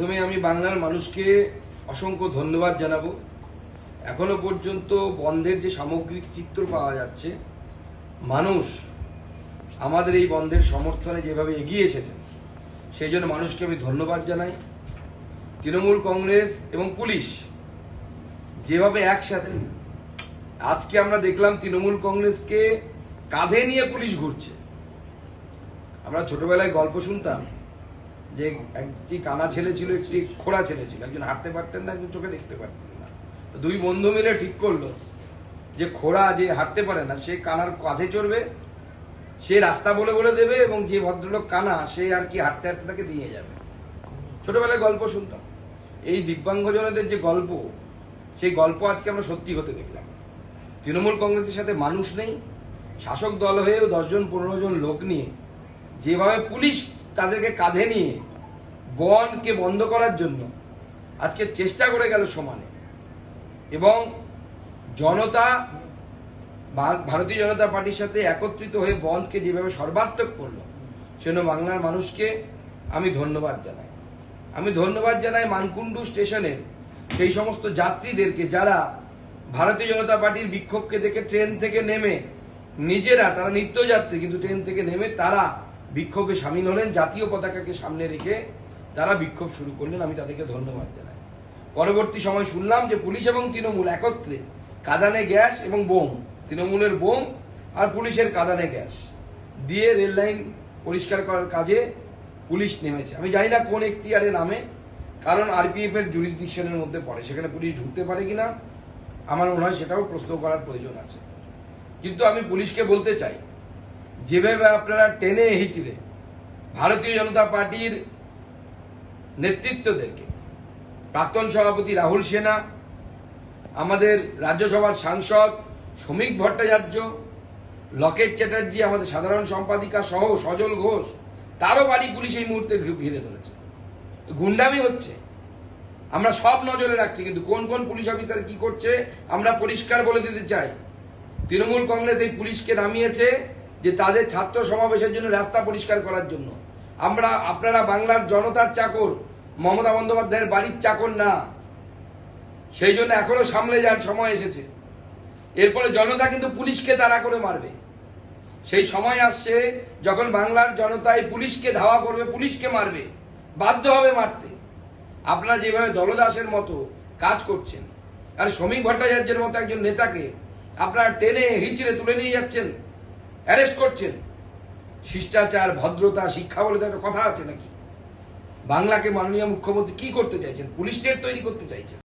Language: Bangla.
প্রথমে আমি বাংলার মানুষকে অসংখ্য ধন্যবাদ জানাব। এখনও পর্যন্ত বন্ধের যে সামগ্রিক চিত্র পাওয়া যাচ্ছে, মানুষ আমাদের এই বন্ধের সমর্থনে যেভাবে এগিয়ে এসেছেন সেই জন্য মানুষকে আমি ধন্যবাদ জানাই। তৃণমূল কংগ্রেস এবং পুলিশ যেভাবে একসাথে, আজকে আমরা দেখলাম তৃণমূল কংগ্রেসকে কাঁধে নিয়ে পুলিশ ঘুরছে। আমরা ছোটবেলায় গল্প শুনতাম যে একটি কানা ছেলে ছিল, একটি খোড়া ছেলে ছিল। একজন হাঁটতে পারতেন না, একজন চোখে দেখতে পারতেন না। দুই বন্ধু মিলে ঠিক করল যে খোড়া যে হাঁটতে পারে না, সে কানার কাঁধে চড়বে, সে রাস্তা বলে বলে দেবে এবং যে ভদ্রলোক কানা, সে আর কি হাঁটতে হাঁটতে তাকে দিয়ে যাবে। ছোটবেলায় গল্প শুনতাম। এই দিব্যাঙ্গজনদের যে গল্প, সেই গল্প আজকে আমরা সত্যি হতে দেখলাম। তৃণমূল কংগ্রেসের সাথে মানুষ নেই, শাসক দল হয়েও দশজন পনেরো জন লোক নিয়ে যেভাবে পুলিশ তাদেরকে কাঁধে নিয়ে বনকে বন্ধ করার জন্য আজকে চেষ্টা করে গেল সমানে। এবং জনতা ভারতীয় জনতা পার্টির সাথে একত্রিত হয়ে বনকে যেভাবে সর্বাত্মক করল, সেজন্য বাংলার মানুষকে আমি ধন্যবাদ জানাই। আমি ধন্যবাদ জানাই মানকুণ্ডু স্টেশনের সেই সমস্ত যাত্রীদেরকে যারা ভারতীয় জনতা পার্টির বিক্ষোভকে দেখে ট্রেন থেকে নেমে নিজেরা, তারা নিত্যযাত্রী কিন্তু ট্রেন থেকে নেমে তারা বিক্ষোভে সামিল হলেন, জাতীয় পতাকাকে সামনে রেখে তারা বিক্ষোভ শুরু করলেন। আমি তাদেরকে ধন্যবাদ জানাই। পরবর্তী সময় শুনলাম যে পুলিশ এবং তৃণমূল একত্রে কাদানে গ্যাস এবং বোম, তৃণমূলের বোম আর পুলিশের কাদানে গ্যাস দিয়ে রেল লাইন পরিষ্কার করার কাজে পুলিশ নেমেছে। আমি জানি না কোন এখতিয়ারে নামে, কারণ আরপিএফ এর জুরিসডিকশনের মধ্যে পড়ে। সেখানে পুলিশ ঢুকতে পারে কিনা, আমার মনে হয় সেটাও প্রশ্ন করার প্রয়োজন আছে। কিন্তু আমি পুলিশকে বলতে চাই যেভাবে আপনারা টেনে হিচড়ে ভারতীয় জনতা পার্টির নেতৃত্বদেরকে। প্রাক্তন সভাপতি রাহুল সেনা, আমাদের রাজ্যসভার সাংসদ শ্রমিক ভট্টাচার্য, লকেট চ্যাটার্জি, আমাদের সাধারণ সম্পাদিকা সহ সজল ঘোষ, তারও বাড়ি পুলিশ এই মুহূর্তে ঘিরে ধরেছে। গুন্ডামি হচ্ছে। আমরা সব নজরে রাখছি, কিন্তু কোন কোন পুলিশ অফিসার কি করছে, আমরা পরিষ্কার বলে দিতে চাই। তৃণমূল কংগ্রেস এই পুলিশকে নামিয়েছে যে তাদের ছাত্র সমাবেশের জন্য রাস্তা পরিষ্কার করার জন্য। আমরা, আপনারা বাংলার জনতার চাকর, মমতা বন্দ্যোপাধ্যায়ের বাড়ির চাকর না। সেই জন্য এখনও সামলে যান সময় এসেছে। এরপরে জনতা কিন্তু পুলিশকে তারা করে মারবে। সেই সময় আসছে যখন বাংলার জনতা এই পুলিশকে ধাওয়া করবে, পুলিশকে মারবে। বাধ্য হবে মারতে। আপনারা যেভাবে দলদাসের মতো কাজ করছেন, আর শ্রমিক ভট্টাচার্যের মতো একজন নেতাকে আপনারা টেনে হিচড়ে তুলে নিয়ে যাচ্ছেন অ্যারেস্ট করছেন। শিষ্টাচার, ভদ্রতা, শিক্ষা বলে তো একটা কথা আছে নাকি? বাংলাকে মাননীয় মুখ্যমন্ত্রী কি করতে চাইছেন? পুলিশ স্টেট তৈরি করতে চাইছেন।